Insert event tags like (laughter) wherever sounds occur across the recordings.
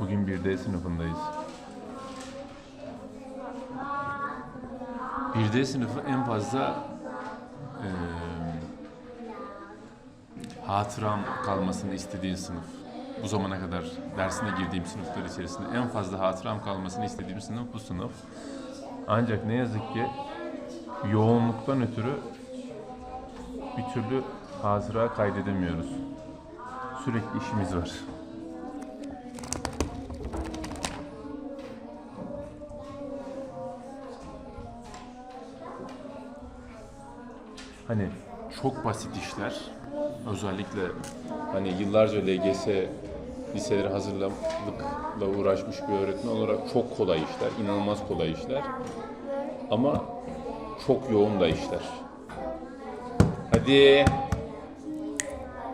Bugün 1D sınıfındayız. 1D sınıfı en fazla eee hatıram kalmasını istediğin sınıf. Bu zamana kadar dersine girdiğim sınıflar içerisinde en fazla hatıram kalmasını istediğim sınıf bu sınıf. Ancak ne yazık ki yoğunluktan ötürü bir türlü hatıra kaydedemiyoruz. Sürekli işimiz var. Hani çok basit işler. Özellikle hani yıllarca LGS liseleri hazırlamakla uğraşmış bir öğretmen olarak çok kolay işler, inanılmaz kolay işler. Ama çok yoğun da işler. Hadi.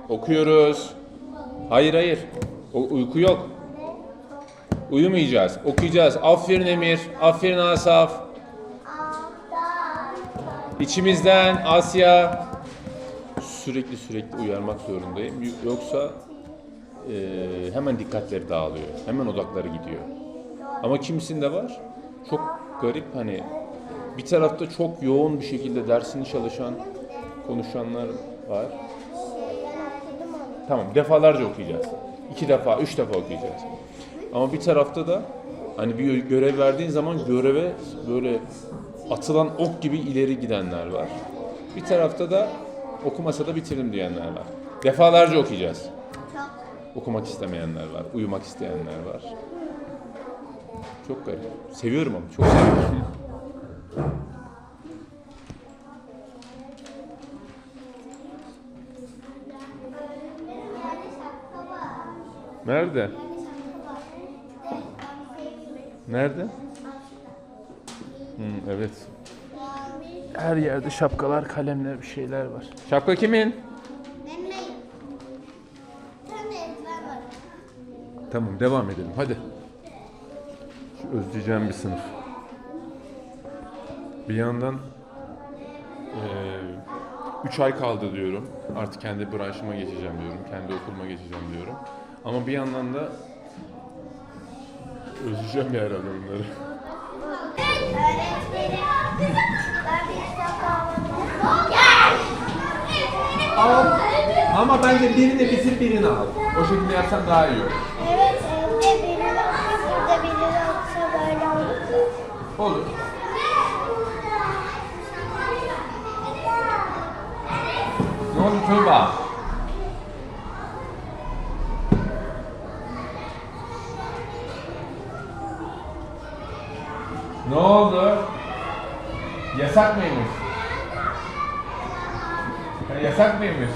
Okuyoruz. Hayır hayır. O, uyku yok. Uyumayacağız. Okuyacağız. Aferin Emir. Aferin Asaf. İçimizden Asya. Sürekli sürekli uyarmak zorundayım. Yoksa eee, hemen dikkatleri dağılıyor. Hemen odakları gidiyor. Ama kimisinde var. Çok garip hani bir tarafta çok yoğun bir şekilde dersini çalışan, konuşanlar var. Tamam defalarca okuyacağız. İki defa, üç defa okuyacağız. Ama bir tarafta da hani bir görev verdiğin zaman göreve böyle atılan ok gibi ileri gidenler var. Bir tarafta da okumasa da bitiririm diyenler var. Defalarca okuyacağız. Okumak istemeyenler var, uyumak isteyenler var. Çok garip. Seviyorum ama çok seviyorum. Nerede? Nerede? Hmm, evet. Her yerde şapkalar, kalemler, bir şeyler var. Şapka kimin? Tamam devam edelim hadi. Şu özleyeceğim bir sınıf. Bir yandan 3 ay kaldı diyorum. Artık kendi branşıma geçeceğim diyorum. Kendi okuluma geçeceğim diyorum. Ama bir yandan da özleyeceğim ya herhalde. Öğretmenim. Ben bir kitap almadım. Al. Ama bence birini bitir birini al. O şekilde yapsan daha iyi olur. Evet, evde biri yoksa, burada biri yoksa böyle olur. Olur. Ne oldu Tuğba? Ne oldu? Yasak mıymış? Ha, yasak mıymış?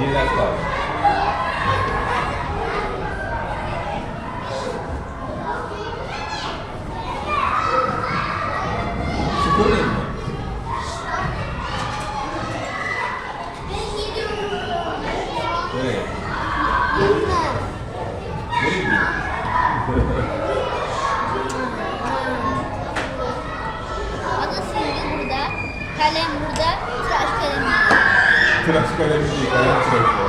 Bir ders kaldı. Sıkıldın mı? Nereye? Nereye gidiyorsun? Ada silgi burada, kalem burada, tıraş kalemi burada. Tıraş kalemi değil, kalem tıraşı.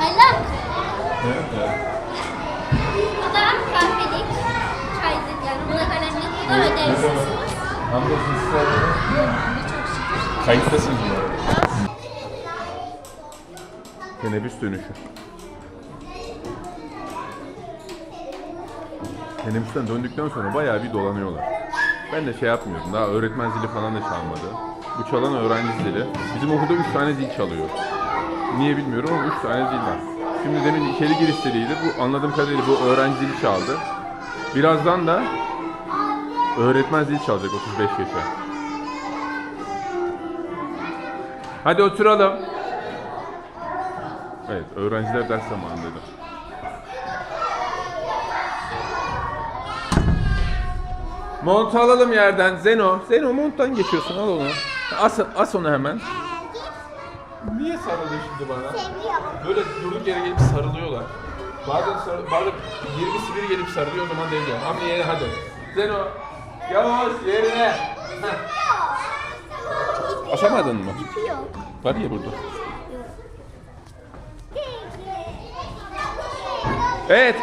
Haylak. Evet, evet. Bu da kahvelik, çaylık yani. Bu da kalemlik, bu da ödevsiz. Hamdolsun size Kayıttasınız mı? Teneffüs dönüşü. Teneffüsten döndükten sonra bayağı bir dolanıyorlar. Ben de şey yapmıyorum. Daha öğretmen zili falan da çalmadı. Bu çalan öğrenci zili. Bizim okulda 3 tane zil çalıyor. Niye bilmiyorum ama 3 tane zil var. Şimdi demin içeri giriş ziliydi. Bu anladığım kadarıyla bu öğrenci zili çaldı. Birazdan da öğretmen zil çalacak 35 yaşa. Hadi oturalım. Evet, öğrenciler ders zamanındaydı. Montu alalım yerden. Zeno. Zeno monttan geçiyorsun al onu. As, as onu hemen. Niye sarıldın şimdi bana? Böyle durduk yere gelip sarılıyorlar. Bazen sarı, bazen 20'si biri gelip sarılıyor o zaman denge. Hamle yere hadi. Zeno. Yavaş yerine. Heh. Asamadın mı? İpi yok. Var ya burada. Evet.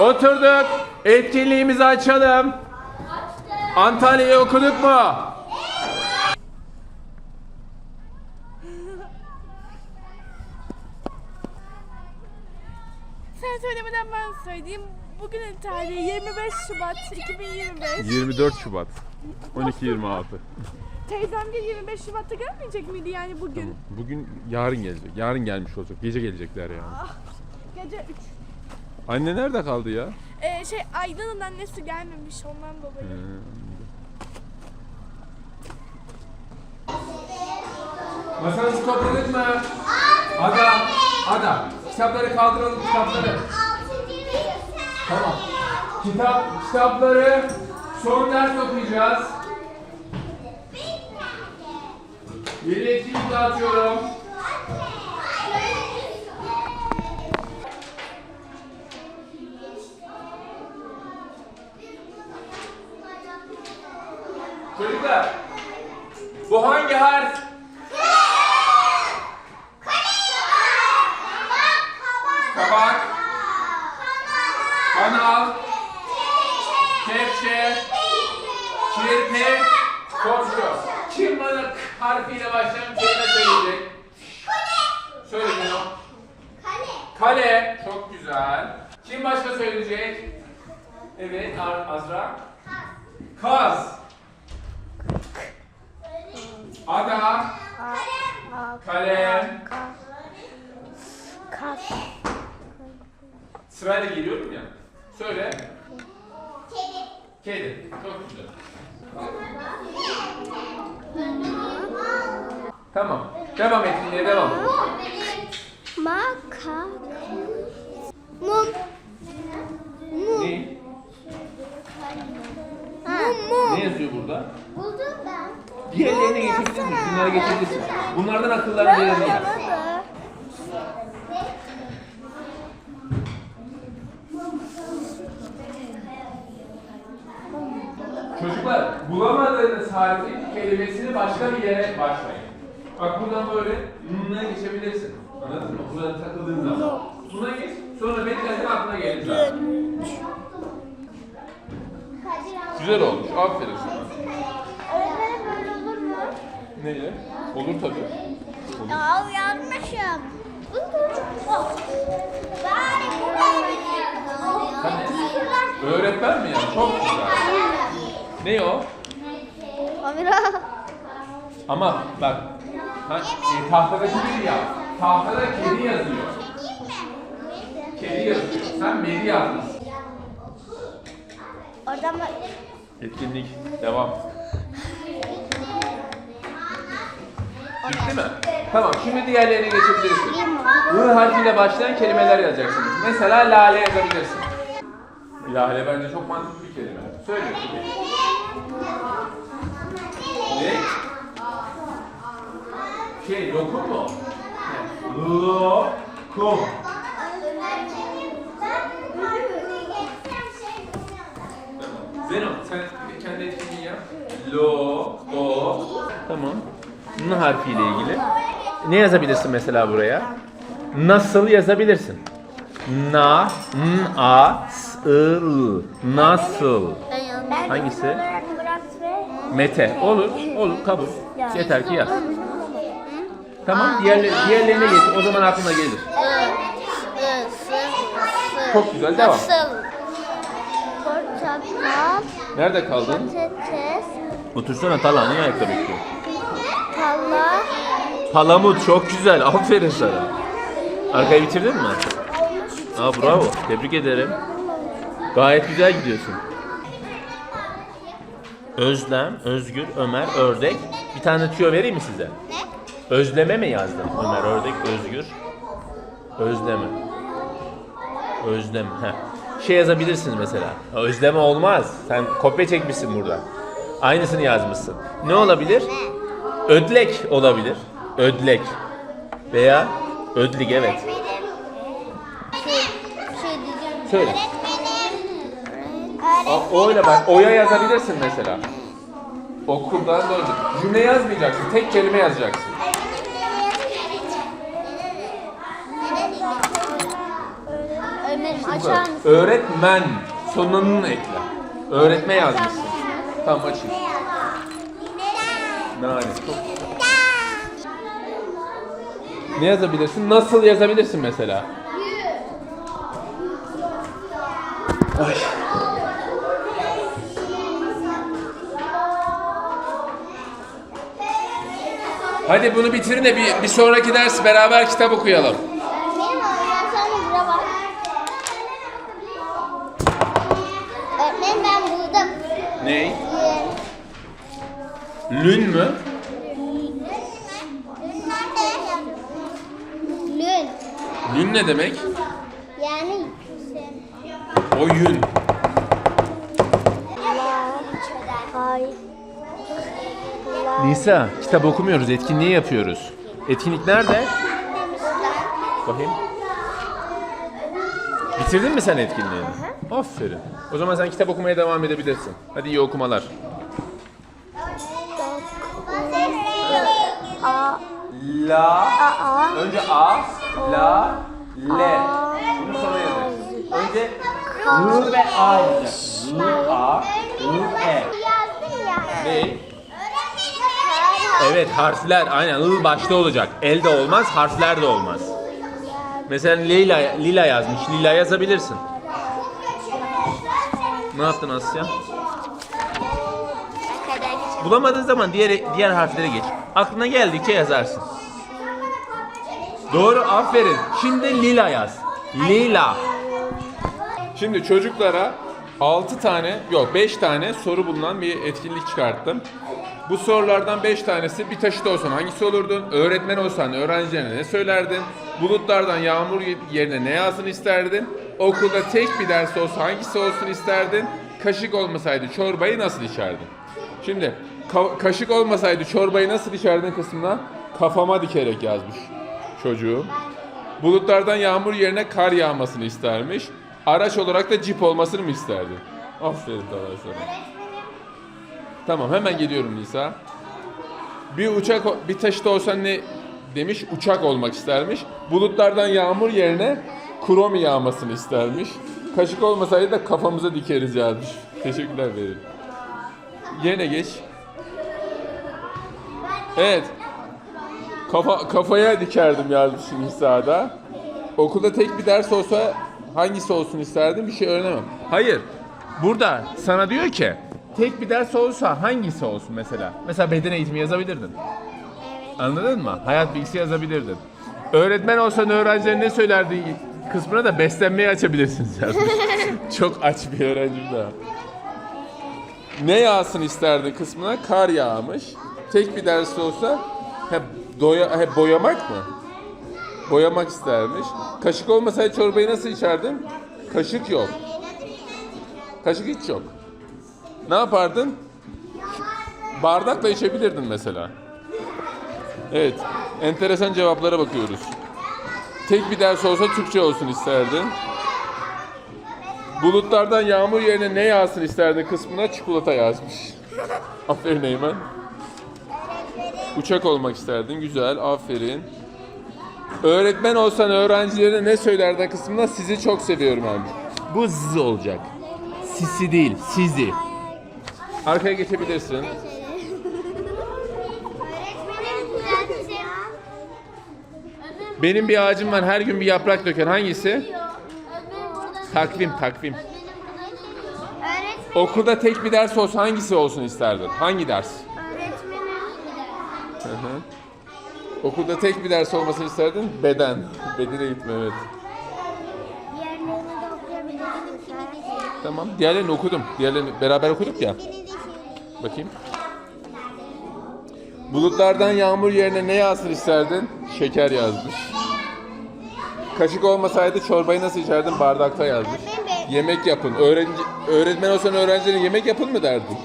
Oturduk. Etkinliğimizi açalım. Antalya'yı okuduk mu? Sen söylemeden ben söyleyeyim. Bugünün tarihi 25 Şubat 2025. 24 Şubat. 12.26. Teyzem de 25 Şubat'ta gelmeyecek miydi yani bugün? Bugün yarın gelecek. Yarın gelmiş olacak. Gece gelecekler yani. Gece 3. Anne nerede kaldı ya? Ee, şey Aydın'ın annesi gelmemiş ondan dolayı. Masanızı topladık mı? Ada, Ada. Kitapları kaldıralım kitapları. Tamam. Kitap, kitapları son ders okuyacağız. Yeni etkinlik dağıtıyorum. Çocuklar, bu hangi harf? Kabak, kanal, harfiyle başlayan kelime söyleyecek? Söyle Zeno. Kale. Çok güzel. Kim başka söyleyecek? Evet Azra. Kaz. Ada. Kalem. Sırayla geliyorum ya. Söyle. Kedi. Çok güzel. Tamam. Devam etkinliğe devam. Maka. Mum. Mum. Ne? Mum mum. Ne yazıyor burada? Buldum ben. Diğerlerine geçebilirsin. Şunlara geçebilirsin. Bunlardan akılların diğerlerine Çocuklar bulamadığınız harfin kelimesini başka bir yere başlayın. Bak buradan böyle nuna geçebilirsin. Anladın mı? Buradan takıldığın zaman. Buna geç. Sonra beklerken aklına gelir zaten. Güzel olmuş. Aferin sana. Öğretmenim böyle olur mu? Neyle? Olur tabii. Ya. Bari buraya Hani öğretmen mi yani? Çok güzel. Ne o? Kamera. Ama bak ha, e, tahtadaki bir ya. Tahtada kedi yazıyor. Kedi yazıyor. Sen Meri yazmışsın. Oradan bak. Etkinlik devam. Bitti mi? Tamam şimdi diğerlerine geçebilirsin. I harfiyle başlayan kelimeler yazacaksınız. Mesela lale yazabilirsin. Lale bence çok mantıklı bir kelime. Söyle. Ne? Şey, lokum mu? Lokum. Zeno sen kendi etkinliği yap. Lo, o. Tamam. N harfiyle ilgili. Ne yazabilirsin mesela buraya? Nasıl yazabilirsin? Na, n, a, s, i, l. Nasıl? Hangisi? Mete. Olur, olur, kabul. Yeter ki yaz. Tamam, diğerleri, diğerlerine geç. O zaman aklına gelir. Çok güzel, devam. Nerede kaldın? Otursana Talha, niye ayakta bekliyor? tala, Palamut çok güzel. Aferin sana. Arkayı bitirdin mi? Aa bravo. Tebrik ederim. Gayet güzel gidiyorsun. Özlem, Özgür, Ömer, Ördek. Bir tane tüyo vereyim mi size? Ne? Özleme mi yazdın? Ömer, Ördek, Özgür. Özleme. Özlem. Heh. şey yazabilirsiniz mesela. Özleme olmaz. Sen kopya çekmişsin burada. Aynısını yazmışsın. Ne olabilir? Ödlek olabilir. Ödlek. Veya ödlik evet. Şey, şey diyeceğim. Söyle. Öğretmenim. O, öyle bak. Oya yazabilirsin mesela. Okuldan döndük. Cümle yazmayacaksın. Tek kelime yazacaksın. Ömer'im açar mısın? Öğretmen. Sonunu ekle. Öğretme yazmışsın. Tamam açayım. Nane. Çok Ne yazabilirsin? Nasıl yazabilirsin mesela? Ay. Hadi bunu bitirin de bir, bir sonraki ders beraber kitap okuyalım. Öğretmenim ben buldum. Ney? Lün mü? Lün. Lün ne demek? Yani Oyun. Hayır. Nisa, kitap okumuyoruz, etkinliği yapıyoruz. Etkinlik nerede? Bakayım. Bitirdin mi sen etkinliğini? Aferin. O zaman sen kitap okumaya devam edebilirsin. Hadi iyi okumalar. A. La. A. Önce A, La, Le. Bunu sonra yazıyoruz. Önce R ve A yazacaksın. R, A, R, E. Yazdın? Evet harfler aynen I başta olacak. El de olmaz, harfler de olmaz. Mesela Lila, Lila yazmış. Lila yazabilirsin. Ne yaptın Asya? Bulamadığın zaman diğer diğer harflere geç. Aklına geldikçe yazarsın. Doğru, aferin. Şimdi Lila yaz. Lila. Şimdi çocuklara 6 tane, yok 5 tane soru bulunan bir etkinlik çıkarttım. Bu sorulardan 5 tanesi bir taşıt olsan hangisi olurdun? Öğretmen olsan öğrencilerine ne söylerdin? Bulutlardan yağmur yerine ne yazsın isterdin? Okulda tek bir ders olsa hangisi olsun isterdin? Kaşık olmasaydı çorbayı nasıl içerdin? Şimdi ka- kaşık olmasaydı çorbayı nasıl içerdin kısmına kafama dikerek yazmış çocuğum. Bulutlardan yağmur yerine kar yağmasını istermiş. Araç olarak da cip olmasını mı isterdin? Aferin sana sana. Tamam hemen geliyorum Nisa. Bir uçak bir taşıt olsan ne demiş? Uçak olmak istermiş. Bulutlardan yağmur yerine krom yağmasını istermiş. Kaşık olmasaydı da kafamıza dikeriz yazmış. Teşekkürler verin. Yerine geç. Evet. Kafa, kafaya dikerdim yazmış Nisa'da. Okulda tek bir ders olsa hangisi olsun isterdim bir şey öğrenemem. Hayır. Burada sana diyor ki tek bir ders olsa hangisi olsun mesela? Mesela beden eğitimi yazabilirdin. Anladın mı? Hayat bilgisi yazabilirdin. Öğretmen olsan öğrencilerin ne söylerdi kısmına da beslenmeyi açabilirsiniz yazmış. (laughs) Çok aç bir öğrencim daha. Ne yağsın isterdi kısmına kar yağmış. Tek bir ders olsa hep doya hep boyamak mı? Boyamak istermiş. Kaşık olmasaydı çorbayı nasıl içerdin? Kaşık yok. Kaşık hiç yok. Ne yapardın? Bardakla içebilirdin mesela. Evet. Enteresan cevaplara bakıyoruz. Tek bir ders olsa Türkçe olsun isterdin. Bulutlardan yağmur yerine ne yağsın isterdin kısmına çikolata yazmış. (laughs) Aferin Eymen. Uçak olmak isterdin. Güzel. Aferin. Öğretmen olsan öğrencilerine ne söylerdin kısmına sizi çok seviyorum abi. Bu z olacak. Sisi değil, sizi. Arkaya geçebilirsin. Benim bir ağacım var her gün bir yaprak döken hangisi? Takvim, takvim. Öğretmenim. Okulda tek bir ders olsa hangisi olsun isterdin? Hangi ders? Öğretmenim. Hı hı. Okulda tek bir ders olmasını isterdin? Beden. Beden eğitimi evet. Diğerlerini de okuyabilirsiniz. Tamam. Diğerlerini okudum. Diğerlerini beraber okuduk ya. Bakayım. Bulutlardan yağmur yerine ne yağsın isterdin? Şeker yazmış. Kaşık olmasaydı çorbayı nasıl içerdin? Bardakta yazmış. Yemek yapın. Öğrenci, öğretmen olsan öğrencilere yemek yapın mı derdin?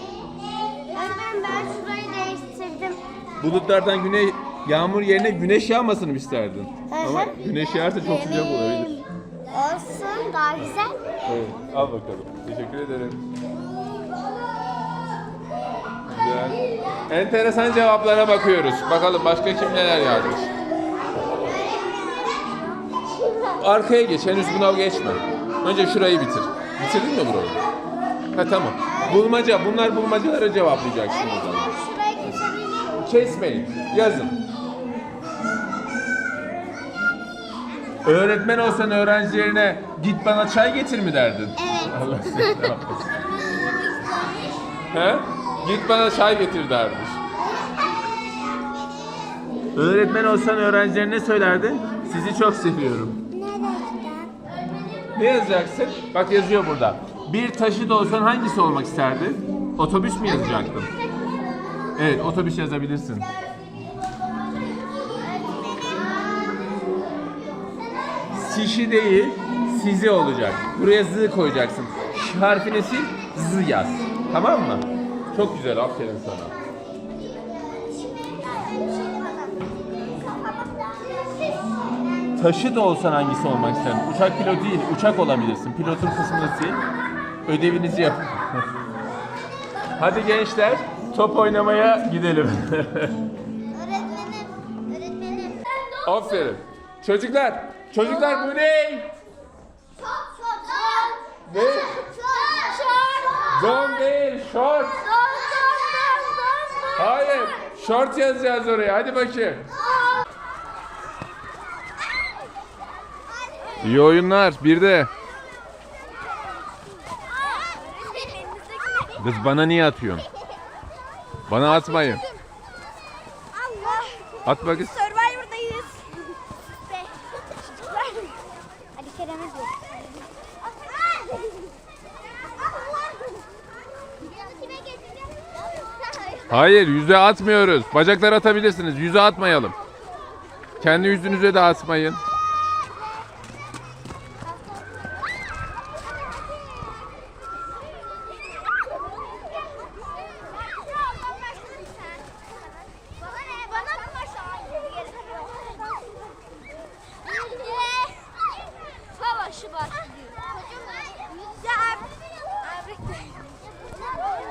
Öğretmenim ben şurayı değiştirdim. Bulutlardan güneş, yağmur yerine güneş yağmasını mı isterdin? Ama güneş yağarsa çok sıcak olabilir. Olsun daha güzel. Evet, al bakalım. Teşekkür ederim. Güzel. Enteresan cevaplara bakıyoruz. Bakalım başka kim neler yazmış. Arkaya geç. Henüz buna geçme. Önce şurayı bitir. Bitirdin mi burayı? Ha tamam. Bulmaca. Bunlar bulmacalara cevaplayacak şimdi. o zaman. Kesmeyin. Yazın. Öğretmen olsan öğrencilerine git bana çay getir mi derdin? Evet. (laughs) Allah seni yapmasın. He? Git bana çay getir dermiş. Öğretmen olsan öğrencilerine söylerdin? Sizi çok seviyorum. Ne yazacaksın? Bak yazıyor burada. Bir taşıt olsan hangisi olmak isterdin? Otobüs mü yazacaktın? Evet, otobüs yazabilirsin. Sişi değil, sizi olacak. Buraya zı koyacaksın. Ş harfini sil, zı yaz. Tamam mı? Çok güzel, aferin sana. Taşıt olsan hangisi olmak isterdin? Uçak pilot değil, uçak olabilirsin. Pilotun kısmını sil. Ödevinizi yapın. (laughs) Hadi gençler, top oynamaya gidelim. (laughs) Öğretmenim. Öğretmenim. Aferin. Çocuklar, çocuklar bu ne? Ne? Don değil, short. Hayır, short yazacağız oraya. Hadi bakayım. İyi oyunlar, bir de. Kız bana niye atıyorsun? Bana atmayın. Allah. At bakayım. Survivor'dayız. Çocuklar. Hadi Kerem'e dur. Hayır, yüze atmıyoruz. Bacaklar atabilirsiniz. Yüze atmayalım. Kendi yüzünüze de atmayın.